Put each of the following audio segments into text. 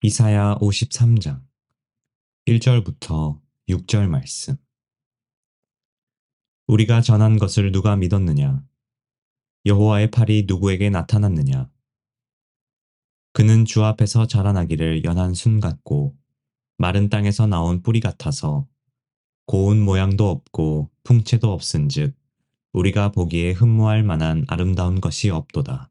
이사야 53장 1절부터 6절 말씀 우리가 전한 것을 누가 믿었느냐? 여호와의 팔이 누구에게 나타났느냐? 그는 주 앞에서 자라나기를 연한 순 같고 마른 땅에서 나온 뿌리 같아서 고운 모양도 없고 풍채도 없은즉 우리가 보기에 흠모할 만한 아름다운 것이 없도다.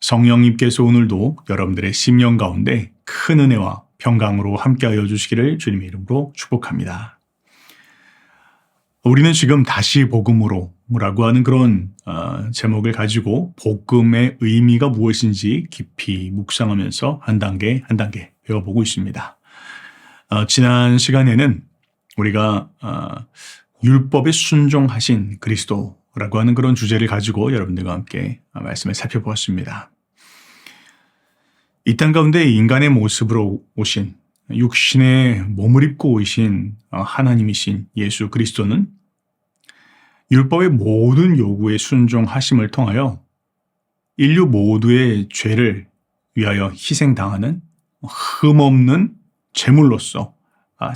성령님께서 오늘도 여러분들의 심령 가운데 큰 은혜와 평강으로 함께하여 주시기를 주님의 이름으로 축복합니다. 우리는 지금 다시 복음으로 라고 하는 그런 어, 제목을 가지고 복음의 의미가 무엇인지 깊이 묵상하면서 한 단계 한 단계 배워보고 있습니다. 어, 지난 시간에는 우리가 어, 율법에 순종하신 그리스도 라고 하는 그런 주제를 가지고 여러분들과 함께 말씀을 살펴보았습니다. 이 땅 가운데 인간의 모습으로 오신 육신의 몸을 입고 오신 하나님이신 예수 그리스도는 율법의 모든 요구에 순종하심을 통하여 인류 모두의 죄를 위하여 희생당하는 흠없는 제물로서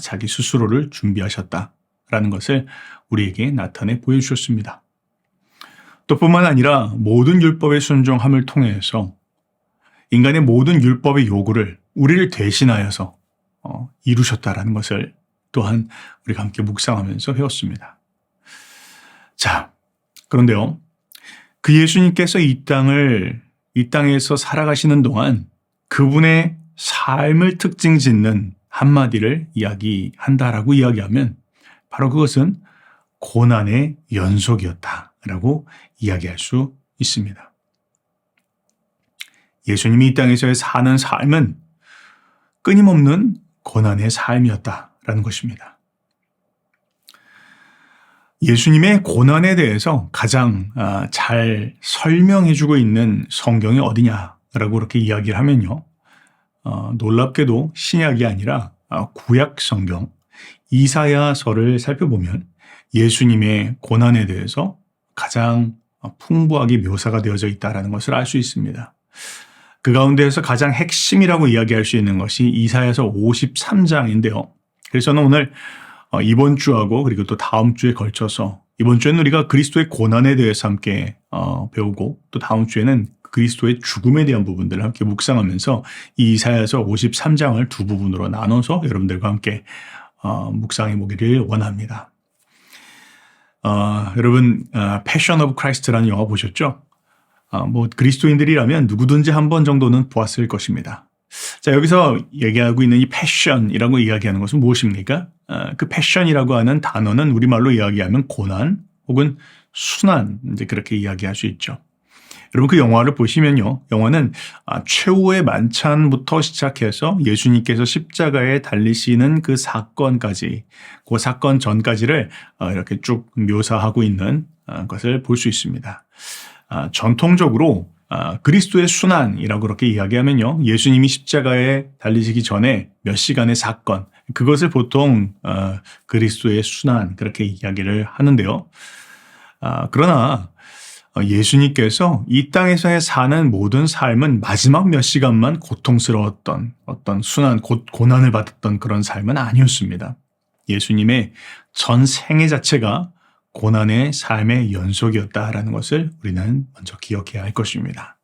자기 스스로를 준비하셨다라는 것을 우리에게 나타내 보여주셨습니다. 또 뿐만 아니라 모든 율법의 순종함을 통해서 인간의 모든 율법의 요구를 우리를 대신하여서 어, 이루셨다라는 것을 또한 우리가 함께 묵상하면서 배웠습니다. 자, 그런데요. 그 예수님께서 이 땅을, 이 땅에서 살아가시는 동안 그분의 삶을 특징 짓는 한마디를 이야기한다라고 이야기하면 바로 그것은 고난의 연속이었다 라고 이야기할 수 있습니다. 예수님이 이 땅에서 사는 삶은 끊임없는 고난의 삶이었다라는 것입니다. 예수님의 고난에 대해서 가장 아, 잘 설명해주고 있는 성경이 어디냐라고 그렇게 이야기를 하면요. 어, 놀랍게도 신약이 아니라 아, 구약 성경 이사야서를 살펴보면 예수님의 고난에 대해서 가장 풍부하게 묘사가 되어져 있다는 것을 알 수 있습니다. 그 가운데에서 가장 핵심이라고 이야기할 수 있는 것이 이사야서 53장인데요. 그래서 저는 오늘 어, 이번 주하고 그리고 또 다음 주에 걸쳐서 이번 주에는 우리가 그리스도의 고난에 대해서 함께 어, 배우고 또 다음 주에는 그리스도의 죽음에 대한 부분들을 함께 묵상하면서 이 이사야서 53장을 두 부분으로 나눠서 여러분들과 함께 어, 묵상해 보기를 원합니다. 어, 여러분 패션 오브 크라이스트라는 영화 보셨죠? 어, 뭐 그리스도인들이라면 누구든지 한 번 정도는 보았을 것입니다. 자 여기서 얘기하고 있는 이 패션이라고 이야기하는 것은 무엇입니까? 어, 그 패션이라고 하는 단어는 우리말로 이야기하면 고난 혹은 순환 이제 그렇게 이야기할 수 있죠. 여러분 그 영화를 보시면요. 영화는 아, 최후의 만찬부터 시작해서 예수님께서 십자가에 달리시는 그 사건까지 그 사건 전까지를 어, 이렇게 쭉 묘사하고 있는 어, 것을 볼 수 있습니다. 아, 전통적으로 아, 그리스도의 순환이라고 그렇게 이야기하면요. 예수님이 십자가에 달리시기 전에 몇 시간의 사건, 그것을 보통 어, 그리스도의 순환 그렇게 이야기를 하는데요. 아, 그러나 어, 예수님께서 이 땅에서의 사는 모든 삶은 마지막 몇 시간만 고통스러웠던 어떤 고, 고난을 받았던 그런 삶은 아니었습니다. 예수님의 전 생애 자체가 고난의 삶의 연속이었다라는 것을 우리는 먼저 기억해야 할 것입니다.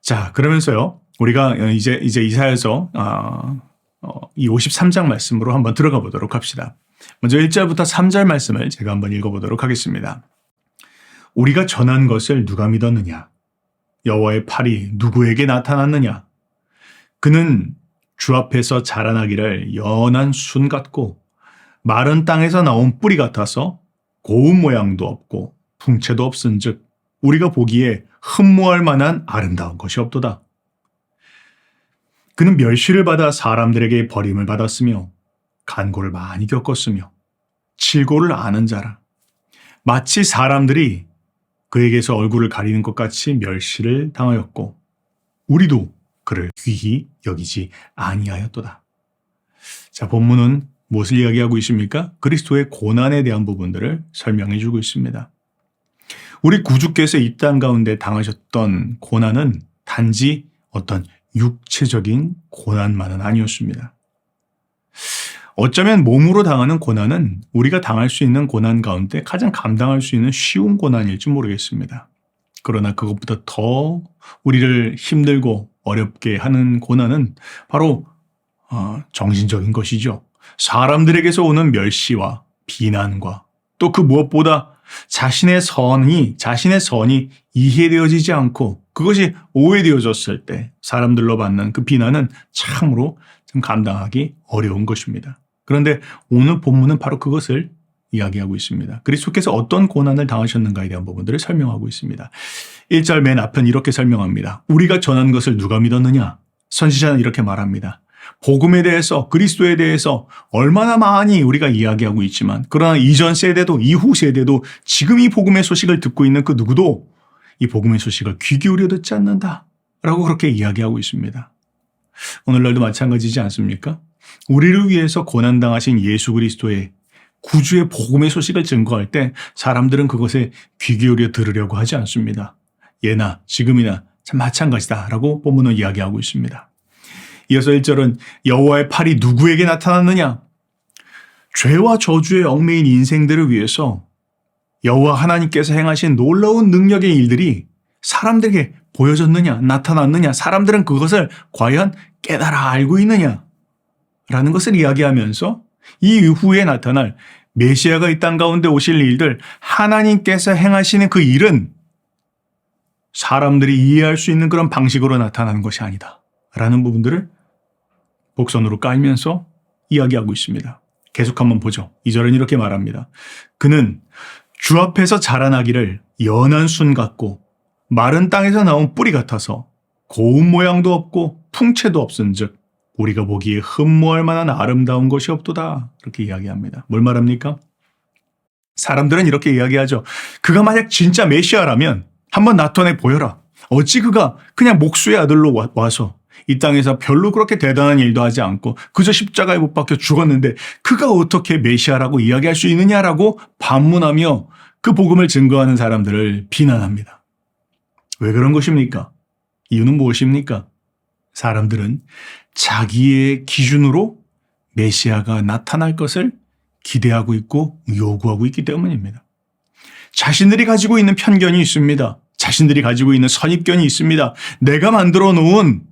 자, 그러면서요, 우리가 이제 이제 이사에서 아, 어, 이 53장 말씀으로 한번 들어가 보도록 합시다. 먼저 1절부터 3절 말씀을 제가 한번 읽어 보도록 하겠습니다. 우리가 전한 것을 누가 믿었느냐? 여호와의 팔이 누구에게 나타났느냐? 그는 주 앞에서 자라나기를 연한 순 같고 마른 땅에서 나온 뿌리 같아서 고운 모양도 없고 풍채도 없은즉 우리가 보기에 흠모할 만한 아름다운 것이 없도다. 그는 멸시를 받아 사람들에게 버림을 받았으며 간고를 많이 겪었으며 칠고를 아는 자라. 마치 사람들이 그에게서 얼굴을 가리는 것 같이 멸시를 당하였고 우리도 그를 귀히 여기지 아니하였도다. 자, 본문은 무엇을 이야기하고 있습니까? 그리스도의 고난에 대한 부분들을 설명해 주고 있습니다. 우리 구주께서 이 땅 가운데 당하셨던 고난은 단지 어떤 육체적인 고난만은 아니었습니다. 어쩌면 몸으로 당하는 고난은 우리가 당할 수 있는 고난 가운데 가장 감당할 수 있는 쉬운 고난일지 모르겠습니다. 그러나 그것보다 더 우리를 힘들고 어렵게 하는 고난은 바로 어, 정신적인 것이죠. 사람들에게서 오는 멸시와 비난과 또 그 무엇보다 자신의 선이 자신의 선이 이해되어지지 않고 그것이 오해되어졌을 때 사람들로 받는 그 비난은 참으로 좀 감당하기 어려운 것입니다. 그런데 오늘 본문은 바로 그것을 이야기하고 있습니다. 그리스도께서 어떤 고난을 당하셨는가에 대한 부분들을 설명하고 있습니다. 1절 맨 앞은 이렇게 설명합니다. 우리가 전한 것을 누가 믿었느냐? 선지자는 이렇게 말합니다. 복음에 대해서 그리스도에 대해서 얼마나 많이 우리가 이야기하고 있지만 그러나 이전 세대도 이후 세대도 지금 이 복음의 소식을 듣고 있는 그 누구도 이 복음의 소식을 귀 기울여 듣지 않는다. 라고 그렇게 이야기하고 있습니다. 오늘날도 마찬가지지 않습니까? 우리를 위해서 고난당하신 예수 그리스도의 구주의 복음의 소식을 증거할 때 사람들은 그것에 귀 기울여 들으려고 하지 않습니다. 예나 지금이나 참 마찬가지다 라고 본문은 이야기하고 있습니다. 이어서 1절은 여호와의 팔이 누구에게 나타났느냐? 죄와 저주의 얽매인 인생들을 위해서 여호와 하나님께서 행하신 놀라운 능력의 일들이 사람들에게 보여졌느냐, 나타났느냐, 사람들은 그것을 과연 깨달아 알고 있느냐? 라는 것을 이야기하면서 이 이후에 나타날 메시아가 이 땅 가운데 오실 일들, 하나님께서 행하시는 그 일은 사람들이 이해할 수 있는 그런 방식으로 나타나는 것이 아니다. 라는 부분들을 복선으로 깔면서 이야기하고 있습니다. 계속 한번 보죠. 이절은 이렇게 말합니다. 그는 주 앞에서 자라나기를 연한 순 같고 마른 땅에서 나온 뿌리 같아서 고운 모양도 없고 풍채도 없은 즉 우리가 보기에 흠모할 만한 아름다운 것이 없도다. 이렇게 이야기합니다. 뭘 말합니까? 사람들은 이렇게 이야기하죠. 그가 만약 진짜 메시아라면 한번 나타내 보여라. 어찌 그가 그냥 목수의 아들로 와- 와서 이 땅에서 별로 그렇게 대단한 일도 하지 않고 그저 십자가에 못 박혀 죽었는데 그가 어떻게 메시아라고 이야기할 수 있느냐라고 반문하며 그 복음을 증거하는 사람들을 비난합니다. 왜 그런 것입니까? 이유는 무엇입니까? 사람들은 자기의 기준으로 메시아가 나타날 것을 기대하고 있고 요구하고 있기 때문입니다. 자신들이 가지고 있는 편견이 있습니다. 자신들이 가지고 있는 선입견이 있습니다. 내가 만들어 놓은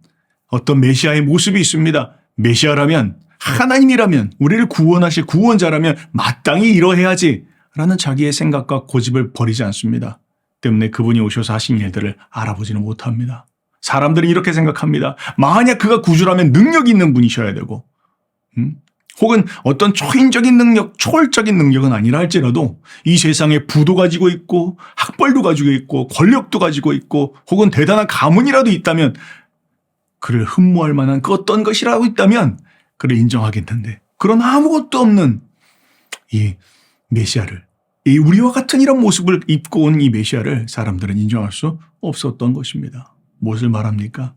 어떤 메시아의 모습이 있습니다. 메시아라면 하나님이라면 우리를 구원하실 구원자라면 마땅히 이러해야지 라는 자기의 생각과 고집을 버리지 않습니다. 때문에 그분이 오셔서 하신 일들을 알아보지는 못합니다. 사람들은 이렇게 생각합니다. 만약 그가 구주라면 능력 있는 분이셔야 되고, 음? 혹은 어떤 초인적인 능력, 초월적인 능력은 아니라 할지라도 이 세상에 부도 가지고 있고, 학벌도 가지고 있고, 권력도 가지고 있고, 혹은 대단한 가문이라도 있다면, 그를 흠모할 만한 그 어떤 것이라고 있다면, 그를 인정하겠는데, 그런 아무것도 없는 이 메시아를, 이 우리와 같은 이런 모습을 입고 온 이 메시아를 사람들은 인정할 수 없었던 것입니다. 무엇을 말합니까?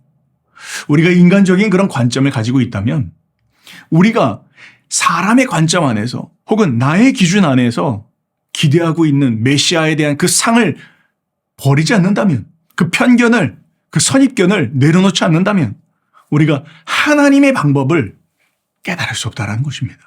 우리가 인간적인 그런 관점을 가지고 있다면 우리가 사람의 관점 안에서 혹은 나의 기준 안에서 기대하고 있는 메시아에 대한 그 상을 버리지 않는다면 그 편견을 그 선입견을 내려놓지 않는다면 우리가 하나님의 방법을 깨달을 수 없다라는 것입니다.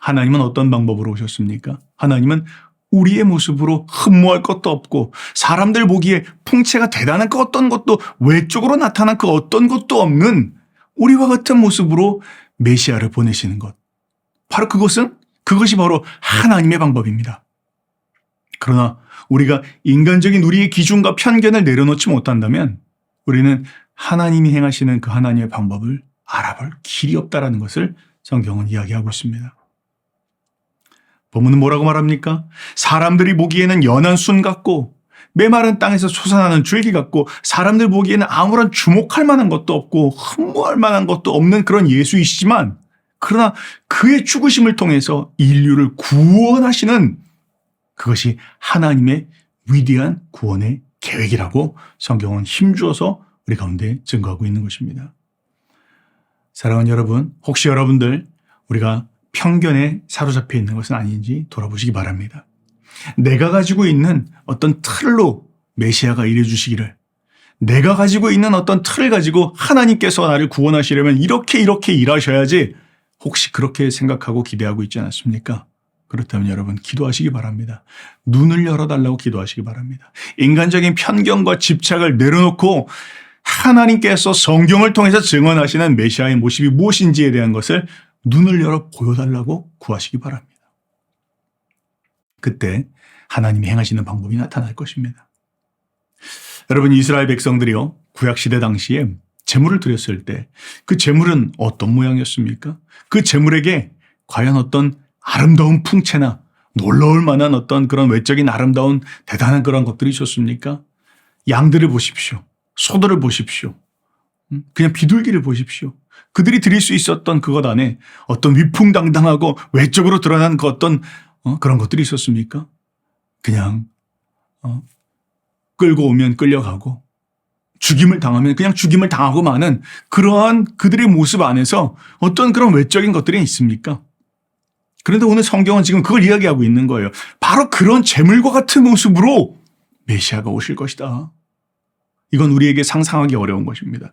하나님은 어떤 방법으로 오셨습니까? 하나님은 우리의 모습으로 흠모할 것도 없고 사람들 보기에 풍채가 대단한 그 어떤 것도 외적으로 나타난 그 어떤 것도 없는 우리와 같은 모습으로 메시아를 보내시는 것. 바로 그것은 그것이 바로 하나님의 방법입니다. 그러나 우리가 인간적인 우리의 기준과 편견을 내려놓지 못한다면 우리는 하나님이 행하시는 그 하나님의 방법을 알아볼 길이 없다라는 것을 성경은 이야기하고 있습니다. 본문은 뭐라고 말합니까? 사람들이 보기에는 연한 순 같고 메마른 땅에서 솟아나는 줄기 같고 사람들 보기에는 아무런 주목할 만한 것도 없고 흠모할 만한 것도 없는 그런 예수이시지만 그러나 그의 죽으심을 통해서 인류를 구원하시는 그것이 하나님의 위대한 구원의 계획이라고 성경은 힘주어서 우리 가운데 증거하고 있는 것입니다. 사랑하는 여러분, 혹시 여러분들 우리가 편견에 사로잡혀 있는 것은 아닌지 돌아보시기 바랍니다. 내가 가지고 있는 어떤 틀로 메시아가 일해주시기를 내가 가지고 있는 어떤 틀을 가지고 하나님께서 나를 구원하시려면 이렇게 이렇게 일하셔야지 혹시 그렇게 생각하고 기대하고 있지 않았습니까? 그렇다면 여러분 기도하시기 바랍니다. 눈을 열어달라고 기도하시기 바랍니다. 인간적인 편견과 집착을 내려놓고 하나님께서 성경을 통해서 증언하시는 메시아의 모습이 무엇인지에 대한 것을 눈을 열어 보여달라고 구하시기 바랍니다. 그때 하나님이 행하시는 방법이 나타날 것입니다. 여러분 이스라엘 백성들이요 구약 시대 당시에 제물을 드렸을 때그 제물은 어떤 모양이었습니까? 그 제물에게 과연 어떤 아름다운 풍채나 놀라울 만한 어떤 그런 외적인 아름다운 대단한 그런 것들이 있었습니까? 양들을 보십시오. 소들을 보십시오. 음, 그냥 비둘기를 보십시오. 그들이 드릴 수 있었던 그것 안에 어떤 위풍당당하고 외적으로 드러난 그 어떤 어, 그런 것들이 있었습니까? 그냥 어, 끌고 오면 끌려가고 죽임을 당하면 그냥 죽임을 당하고 마는 그러한 그들의 모습 안에서 어떤 그런 외적인 것들이 있습니까? 그런데 오늘 성경은 지금 그걸 이야기하고 있는 거예요. 바로 그런 재물과 같은 모습으로 메시아가 오실 것이다. 이건 우리에게 상상하기 어려운 것입니다.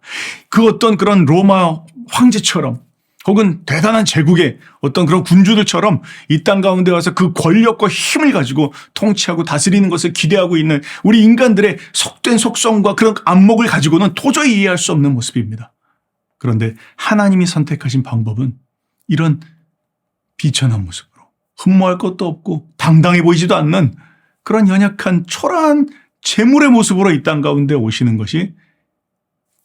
그 어떤 그런 로마 황제처럼 혹은 대단한 제국의 어떤 그런 군주들처럼 이 땅 가운데 와서 그 권력과 힘을 가지고 통치하고 다스리는 것을 기대하고 있는 우리 인간들의 속된 속성과 그런 안목을 가지고는 도저히 이해할 수 없는 모습입니다. 그런데 하나님이 선택하신 방법은 이런 비천한 모습으로 흠모할 것도 없고 당당해 보이지도 않는 그런 연약한 초라한 재물의 모습으로 이 땅 가운데 오시는 것이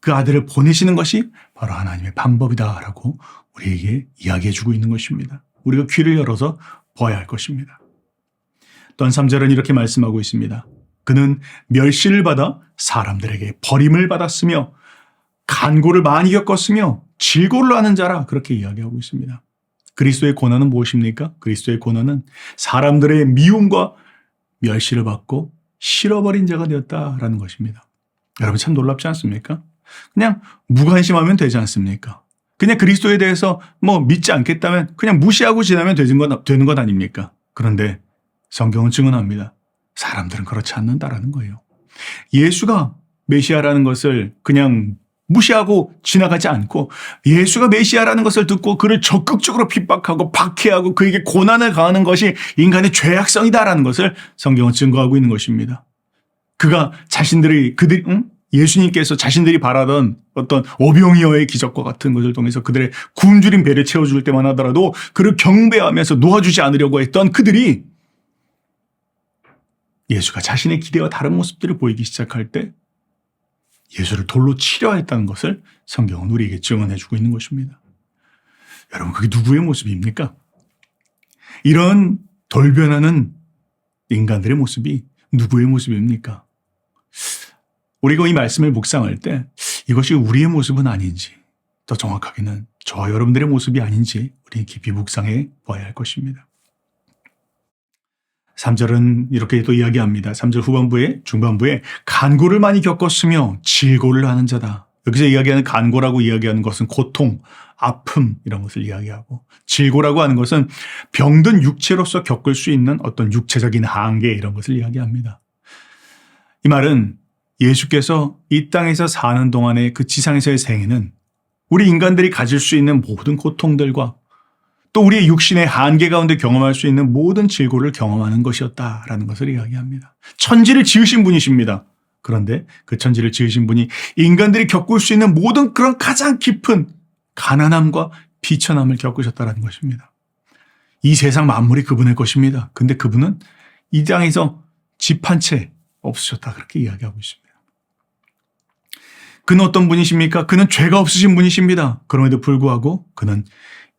그 아들을 보내시는 것이 바로 하나님의 방법이다라고 우리에게 이야기해 주고 있는 것입니다. 우리가 귀를 열어서 보아야 할 것입니다. 또한 3절은 이렇게 말씀하고 있습니다. 그는 멸시를 받아 사람들에게 버림을 받았으며 간고를 많이 겪었으며 질고를 하는 자라 그렇게 이야기하고 있습니다. 그리스도의 고난은 무엇입니까? 그리스도의 고난은 사람들의 미움과 멸시를 받고 실어버린 자가 되었다라는 것입니다. 여러분 참 놀랍지 않습니까? 그냥 무관심하면 되지 않습니까? 그냥 그리스도에 대해서 뭐 믿지 않겠다면 그냥 무시하고 지나면 되는 것, 되는 것 아닙니까? 그런데 성경은 증언합니다. 사람들은 그렇지 않는다라는 거예요. 예수가 메시아라는 것을 그냥 무시하고 지나가지 않고 예수가 메시아라는 것을 듣고 그를 적극적으로 핍박하고 박해하고 그에게 고난을 가하는 것이 인간의 죄악성이다라는 것을 성경은 증거하고 있는 것입니다. 그가 자신들이 그들 응? 예수님께서 자신들이 바라던 어떤 오병이어의 기적과 같은 것을 통해서 그들의 굶주린 배를 채워줄 때만 하더라도 그를 경배하면서 놓아주지 않으려고 했던 그들이 예수가 자신의 기대와 다른 모습들을 보이기 시작할 때 예수를 돌로 치려 했다는 것을 성경은 우리에게 증언해 주고 있는 것입니다. 여러분, 그게 누구의 모습입니까? 이런 돌변하는 인간들의 모습이 누구의 모습입니까? 우리가 이 말씀을 묵상할 때 이것이 우리의 모습은 아닌지, 더 정확하게는 저와 여러분들의 모습이 아닌지 우리 깊이 묵상해 봐야 할 것입니다. 3절은 이렇게 또 이야기합니다. 3절 후반부에 중반부에 간고를 많이 겪었으며 질고를 하는 자다. 여기서 이야기하는 간고라고 이야기하는 것은 고통, 아픔 이런 것을 이야기하고 질고라고 하는 것은 병든 육체로서 겪을 수 있는 어떤 육체적인 한계 이런 것을 이야기합니다. 이 말은 예수께서 이 땅에서 사는 동안의 그 지상에서의 생애는 우리 인간들이 가질 수 있는 모든 고통들과 또 우리의 육신의 한계 가운데 경험할 수 있는 모든 질고를 경험하는 것이었다라는 것을 이야기합니다. 천지를 지으신 분이십니다. 그런데 그 천지를 지으신 분이 인간들이 겪을 수 있는 모든 그런 가장 깊은 가난함과 비천함을 겪으셨다는 것입니다. 이 세상 만물이 그분의 것입니다. 근데 그분은 이 땅에서 집 한 채 없으셨다 그렇게 이야기하고 있습니다. 그는 어떤 분이십니까? 그는 죄가 없으신 분이십니다. 그럼에도 불구하고 그는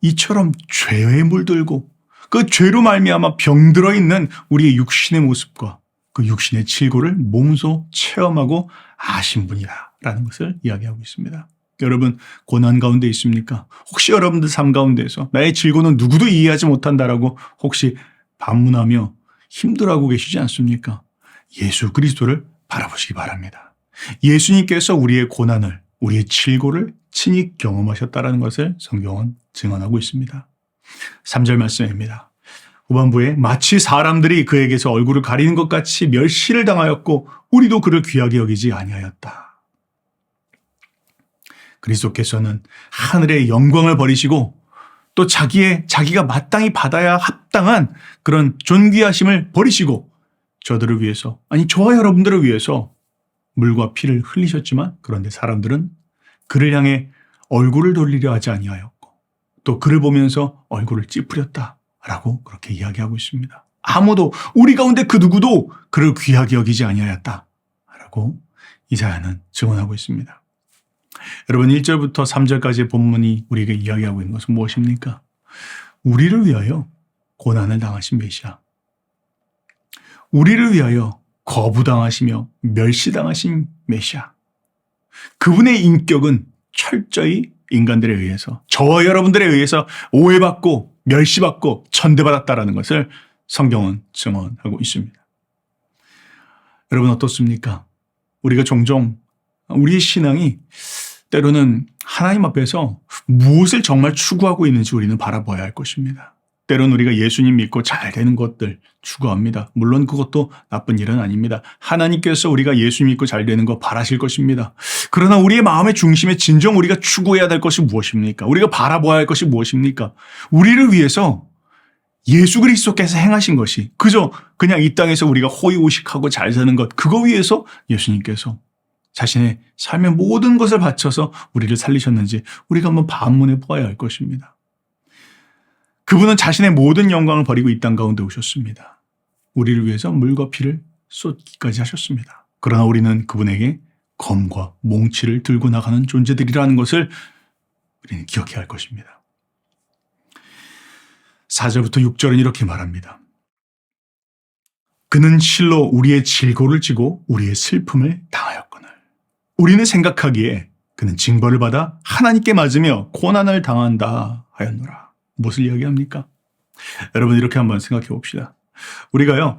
이처럼 죄에 물들고 그 죄로 말미암아 병들어 있는 우리의 육신의 모습과 그 육신의 칠고를 몸소 체험하고 아신 분이다라는 것을 이야기하고 있습니다. 여러분 고난 가운데 있습니까? 혹시 여러분들 삶 가운데서 나의 질고는 누구도 이해하지 못한다라고 혹시 반문하며 힘들어하고 계시지 않습니까? 예수 그리스도를 바라보시기 바랍니다. 예수님께서 우리의 고난을 우리의 질고를 친히 경험하셨다라는 것을 성경은 증언하고 있습니다. 3절 말씀입니다. 후반부에 마치 사람들이 그에게서 얼굴을 가리는 것 같이 멸시를 당하였고 우리도 그를 귀하게 여기지 아니하였다. 그리스도께서는 하늘의 영광을 버리시고 또 자기의 자기가 마땅히 받아야 합당한 그런 존귀하심을 버리시고 저들을 위해서 아니 저와 여러분들을 위해서 물과 피를 흘리셨지만 그런데 사람들은 그를 향해 얼굴을 돌리려 하지 아니하였고 또 그를 보면서 얼굴을 찌푸렸다라고 그렇게 이야기하고 있습니다. 아무도 우리 가운데 그 누구도 그를 귀하게 여기지 아니하였다라고 이사야는 증언하고 있습니다. 여러분 1절부터 3절까지의 본문이 우리에게 이야기하고 있는 것은 무엇입니까? 우리를 위하여 고난을 당하신 메시아. 우리를 위하여 거부당하시며 멸시당하신 메시아. 그분의 인격은 철저히 인간들에 의해서 저와 여러분들에 의해서 오해받고 멸시받고 천대받았다라는 것을 성경은 증언하고 있습니다. 여러분 어떻습니까? 우리가 종종 우리의 신앙이 때로는 하나님 앞에서 무엇을 정말 추구하고 있는지 우리는 바라봐야 할 것입니다. 때로는 우리가 예수님 믿고 잘 되는 것들 추구합니다. 물론 그것도 나쁜 일은 아닙니다. 하나님께서 우리가 예수 믿고 잘 되는 거 바라실 것입니다. 그러나 우리의 마음의 중심에 진정 우리가 추구해야 될 것이 무엇입니까? 우리가 바라봐야 할 것이 무엇입니까? 우리를 위해서 예수 그리스도께서 행하신 것이 그저 그냥 이 땅에서 우리가 호의호식하고 잘 사는 것 그거 위해서 예수님께서 자신의 삶의 모든 것을 바쳐서 우리를 살리셨는지 우리가 한번 반문해 보아야 할 것입니다. 그분은 자신의 모든 영광을 버리고 이 땅 가운데 오셨습니다. 우리를 위해서 물과 피를 쏟기까지 하셨습니다. 그러나 우리는 그분에게 검과 몽치를 들고 나가는 존재들이라는 것을 우리는 기억해야 할 것입니다. 4절부터 6절은 이렇게 말합니다. 그는 실로 우리의 질고를 지고 우리의 슬픔을 당하였거늘. 우리는 생각하기에 그는 징벌을 받아 하나님께 맞으며 고난을 당한다 하였노라. 무엇을 이야기합니까? 여러분 이렇게 한번 생각해 봅시다. 우리가요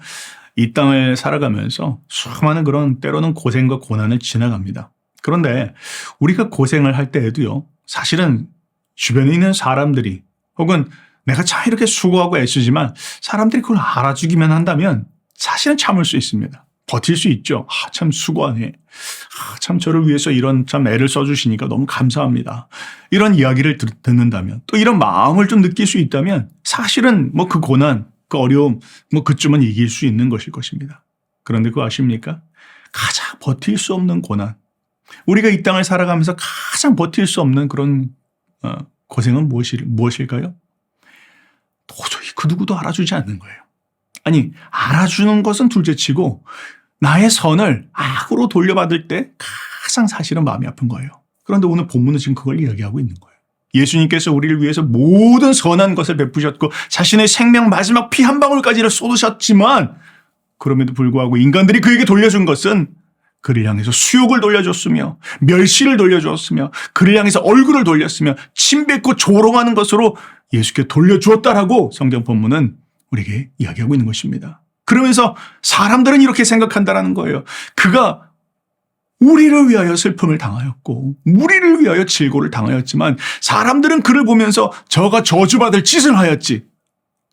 이 땅을 살아가면서 수많은 그런 때로는 고생과 고난을 지나갑니다. 그런데 우리가 고생을 할 때에도요 사실은 주변에 있는 사람들이 혹은 내가 참 이렇게 수고하고 애쓰지만 사람들이 그걸 알아주기만 한다면 사실은 참을 수 있습니다. 버틸 수 있죠. 아, 참 수고하네. 아, 참 저를 위해서 이런 참 애를 써주시니까 너무 감사합니다. 이런 이야기를 듣, 듣는다면 또 이런 마음을 좀 느낄 수 있다면 사실은 뭐 그 고난, 그 어려움, 뭐 그쯤은 이길 수 있는 것일 것입니다. 그런데 그거 아십니까? 가장 버틸 수 없는 고난. 우리가 이 땅을 살아가면서 가장 버틸 수 없는 그런 어, 고생은 무엇일, 무엇일까요? 도저히 그 누구도 알아주지 않는 거예요. 아니, 알아주는 것은 둘째치고 나의 선을 악으로 돌려받을 때 가장 사실은 마음이 아픈 거예요. 그런데 오늘 본문은 지금 그걸 이야기하고 있는 거예요. 예수님께서 우리를 위해서 모든 선한 것을 베푸셨고 자신의 생명 마지막 피 한 방울까지를 쏟으셨지만 그럼에도 불구하고 인간들이 그에게 돌려준 것은 그를 향해서 수욕을 돌려줬으며 멸시를 돌려주었으며 그를 향해서 얼굴을 돌렸으며 침뱉고 조롱하는 것으로 예수께 돌려주었다라고 성경 본문은 우리에게 이야기하고 있는 것입니다. 그러면서 사람들은 이렇게 생각한다라는 거예요. 그가 우리를 위하여 슬픔을 당하였고 우리를 위하여 질고를 당하였지만 사람들은 그를 보면서 저가 저주받을 짓을 하였지.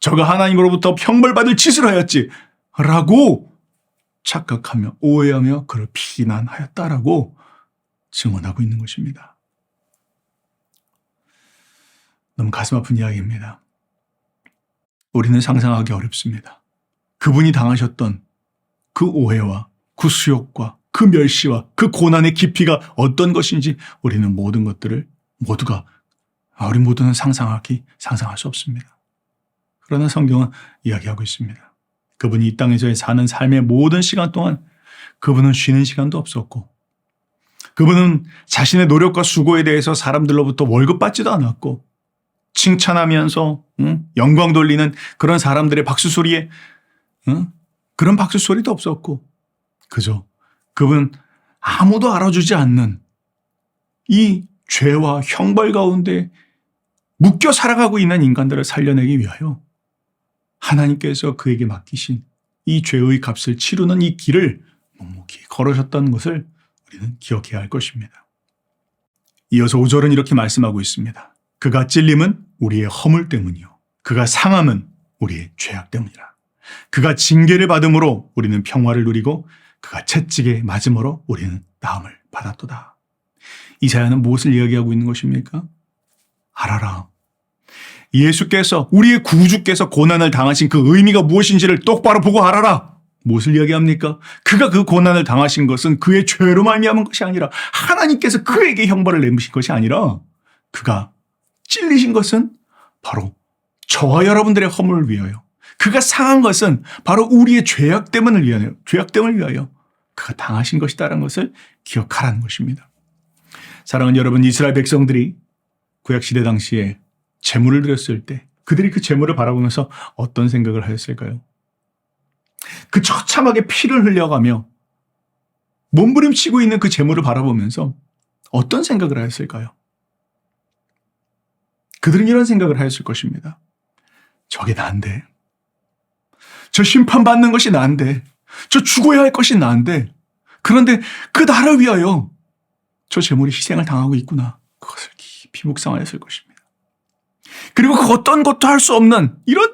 저가 하나님으로부터 형벌받을 짓을 하였지. 라고 착각하며 오해하며 그를 비난하였다라고 증언하고 있는 것입니다. 너무 가슴 아픈 이야기입니다. 우리는 상상하기 어렵습니다. 그분이 당하셨던 그 오해와 그 수욕과 그 멸시와 그 고난의 깊이가 어떤 것인지 우리는 모든 것들을 모두가 아, 우리 모두는 상상하기 상상할 수 없습니다. 그러나 성경은 이야기하고 있습니다. 그분이 이 땅에서 사는 삶의 모든 시간 동안 그분은 쉬는 시간도 없었고 그분은 자신의 노력과 수고에 대해서 사람들로부터 월급 받지도 않았고 칭찬하면서 응? 영광 돌리는 그런 사람들의 박수 소리에 응? 그런 박수 소리도 없었고 그저 그분 아무도 알아주지 않는 이 죄와 형벌 가운데 묶여 살아가고 있는 인간들을 살려내기 위하여 하나님께서 그에게 맡기신 이 죄의 값을 치르는 이 길을 묵묵히 걸으셨다는 것을 우리는 기억해야 할 것입니다. 이어서 5절은 이렇게 말씀하고 있습니다. 그가 찔림은 우리의 허물 때문이요. 그가 상함은 우리의 죄악 때문이라. 그가 징계를 받음으로 우리는 평화를 누리고 그가 채찍에 맞음으로 우리는 나음을 받았도다. 이사야는 무엇을 이야기하고 있는 것입니까? 알아라. 예수께서 우리의 구주께서 고난을 당하신 그 의미가 무엇인지를 똑바로 보고 알아라. 무엇을 이야기합니까? 그가 그 고난을 당하신 것은 그의 죄로 말미암은 것이 아니라 하나님께서 그에게 형벌을 내리신 것이 아니라 그가 찔리신 것은 바로 저와 여러분들의 허물을 위하여 그가 상한 것은 바로 우리의 죄악 때문을 위하여 죄악 때문을 위하여 그가 당하신 것이다라는 것을 기억하라는 것입니다. 사랑하는 여러분 이스라엘 백성들이 구약 시대 당시에 제물을 드렸을 때 그들이 그 제물을 바라보면서 어떤 생각을 하였을까요? 그 처참하게 피를 흘려가며 몸부림치고 있는 그 제물을 바라보면서 어떤 생각을 하였을까요? 그들은 이런 생각을 하였을 것입니다. 저게 난데. 저 심판받는 것이 난데. 저 죽어야 할 것이 난데. 그런데 그 나를 위하여 저 제물이 희생을 당하고 있구나. 그것을 깊이 묵상하였을 것입니다. 그리고 그 어떤 것도 할 수 없는 이런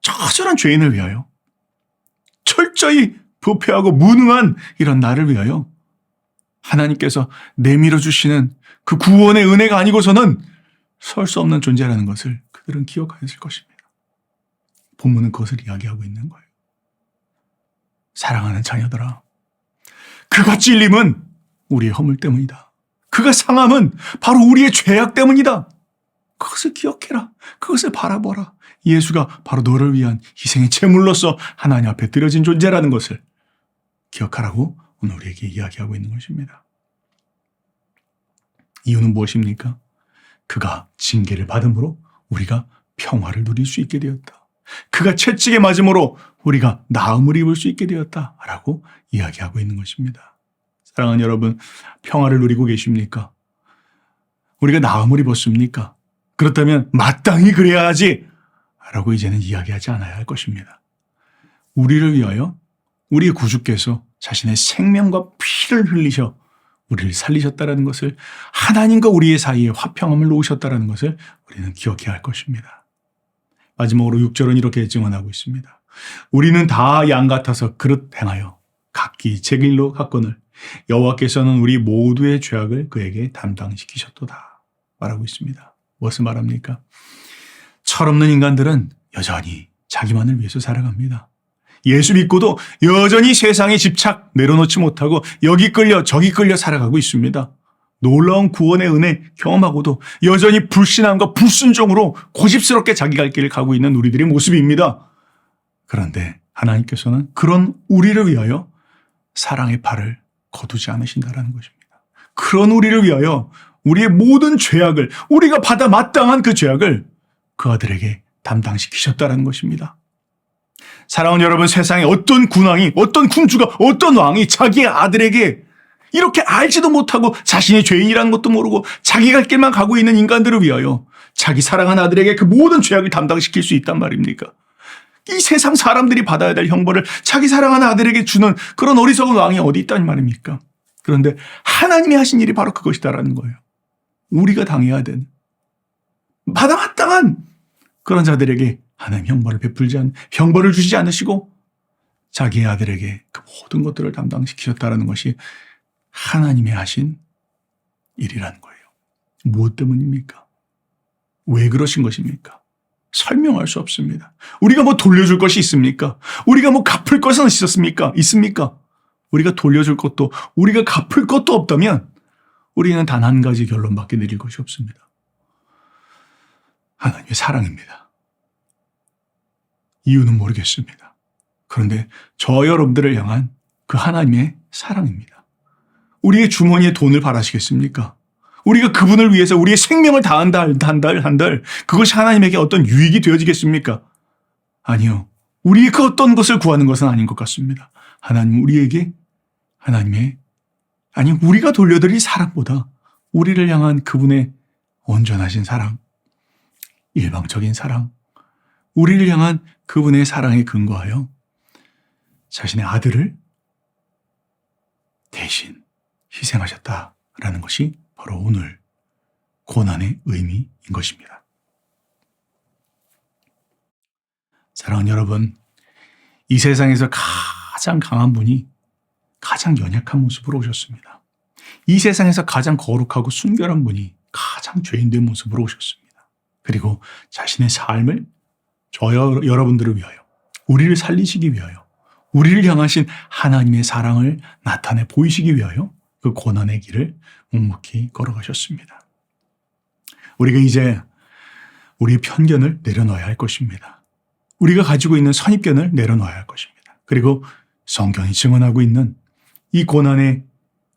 처절한 죄인을 위하여 철저히 부패하고 무능한 이런 나를 위하여 하나님께서 내밀어 주시는 그 구원의 은혜가 아니고서는 설 수 없는 존재라는 것을 그들은 기억하였을 것입니다. 본문은 그것을 이야기하고 있는 거예요. 사랑하는 자녀들아, 그가 찔림은 우리의 허물 때문이다. 그가 상함은 바로 우리의 죄악 때문이다. 그것을 기억해라. 그것을 바라보라. 예수가 바로 너를 위한 희생의 제물로서 하나님 앞에 드려진 존재라는 것을 기억하라고 오늘 우리에게 이야기하고 있는 것입니다. 이유는 무엇입니까? 그가 징계를 받음으로 우리가 평화를 누릴 수 있게 되었다. 그가 채찍에 맞음으로 우리가 나음을 입을 수 있게 되었다. 라고 이야기하고 있는 것입니다. 사랑하는 여러분, 평화를 누리고 계십니까? 우리가 나음을 입었습니까? 그렇다면 마땅히 그래야 하지. 라고 이제는 이야기하지 않아야 할 것입니다. 우리를 위하여 우리 구주께서 자신의 생명과 피를 흘리셔 우리를 살리셨다라는 것을 하나님과 우리의 사이에 화평함을 놓으셨다라는 것을 우리는 기억해야 할 것입니다. 마지막으로 6절은 이렇게 증언하고 있습니다. 우리는 다 양 같아서 그릇 행하여 각기 제 길로 갔거늘 여호와께서는 우리 모두의 죄악을 그에게 담당시키셨도다 말하고 있습니다. 무엇을 말합니까? 철없는 인간들은 여전히 자기만을 위해서 살아갑니다. 예수 믿고도 여전히 세상에 집착 내려놓지 못하고 여기 끌려 저기 끌려 살아가고 있습니다. 놀라운 구원의 은혜 경험하고도 여전히 불신함과 불순종으로 고집스럽게 자기 갈 길을 가고 있는 우리들의 모습입니다. 그런데 하나님께서는 그런 우리를 위하여 사랑의 팔을 거두지 않으신다라는 것입니다. 그런 우리를 위하여 우리의 모든 죄악을 우리가 받아 마땅한 그 죄악을 그 아들에게 담당시키셨다라는 것입니다. 사랑하는 여러분, 세상에 어떤 군왕이, 어떤 군주가, 어떤 왕이 자기의 아들에게 이렇게 알지도 못하고 자신이 죄인이라는 것도 모르고 자기 갈 길만 가고 있는 인간들을 위하여 자기 사랑하는 아들에게 그 모든 죄악을 담당시킬 수 있단 말입니까? 이 세상 사람들이 받아야 될 형벌을 자기 사랑하는 아들에게 주는 그런 어리석은 왕이 어디 있다는 말입니까? 그런데 하나님이 하신 일이 바로 그것이다라는 거예요. 우리가 당해야 되는 마땅한 그런 자들에게 하나님 형벌을 베풀지 않, 형벌을 주시지 않으시고 자기의 아들에게 그 모든 것들을 담당시키셨다라는 것이 하나님이 하신 일이라는 거예요. 무엇 때문입니까? 왜 그러신 것입니까? 설명할 수 없습니다. 우리가 뭐 돌려줄 것이 있습니까? 우리가 뭐 갚을 것은 있었습니까? 있습니까? 우리가 돌려줄 것도, 우리가 갚을 것도 없다면 우리는 단 한 가지 결론밖에 내릴 것이 없습니다. 하나님의 사랑입니다. 이유는 모르겠습니다. 그런데 저 여러분들을 향한 그 하나님의 사랑입니다. 우리의 주머니에 돈을 바라시겠습니까? 우리가 그분을 위해서 우리의 생명을 다한다, 한다, 한들 그것이 하나님에게 어떤 유익이 되어지겠습니까? 아니요. 우리의 그 어떤 것을 구하는 것은 아닌 것 같습니다. 하나님 우리에게 하나님의 아니 우리가 돌려드릴 사랑보다 우리를 향한 그분의 온전하신 사랑, 일방적인 사랑, 우리를 향한 그분의 사랑에 근거하여 자신의 아들을 대신 희생하셨다라는 것이 바로 오늘 고난의 의미인 것입니다. 사랑하는 여러분, 이 세상에서 가장 강한 분이 가장 연약한 모습으로 오셨습니다. 이 세상에서 가장 거룩하고 순결한 분이 가장 죄인된 모습으로 오셨습니다. 그리고 자신의 삶을 저 여- 여러분들을 위하여, 우리를 살리시기 위하여, 우리를 향하신 하나님의 사랑을 나타내 보이시기 위하여 그 고난의 길을 묵묵히 걸어가셨습니다. 우리가 이제 우리의 편견을 내려놓아야 할 것입니다. 우리가 가지고 있는 선입견을 내려놓아야 할 것입니다. 그리고 성경이 증언하고 있는 이 고난의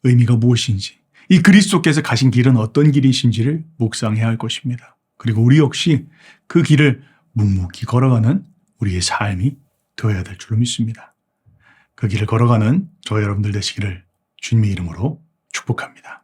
의미가 무엇인지, 이 그리스도께서 가신 길은 어떤 길이신지를 묵상해야 할 것입니다. 그리고 우리 역시 그 길을 묵묵히 걸어가는 우리의 삶이 되어야 될 줄로 믿습니다. 그 길을 걸어가는 저 여러분들 되시기를 주님의 이름으로 축복합니다.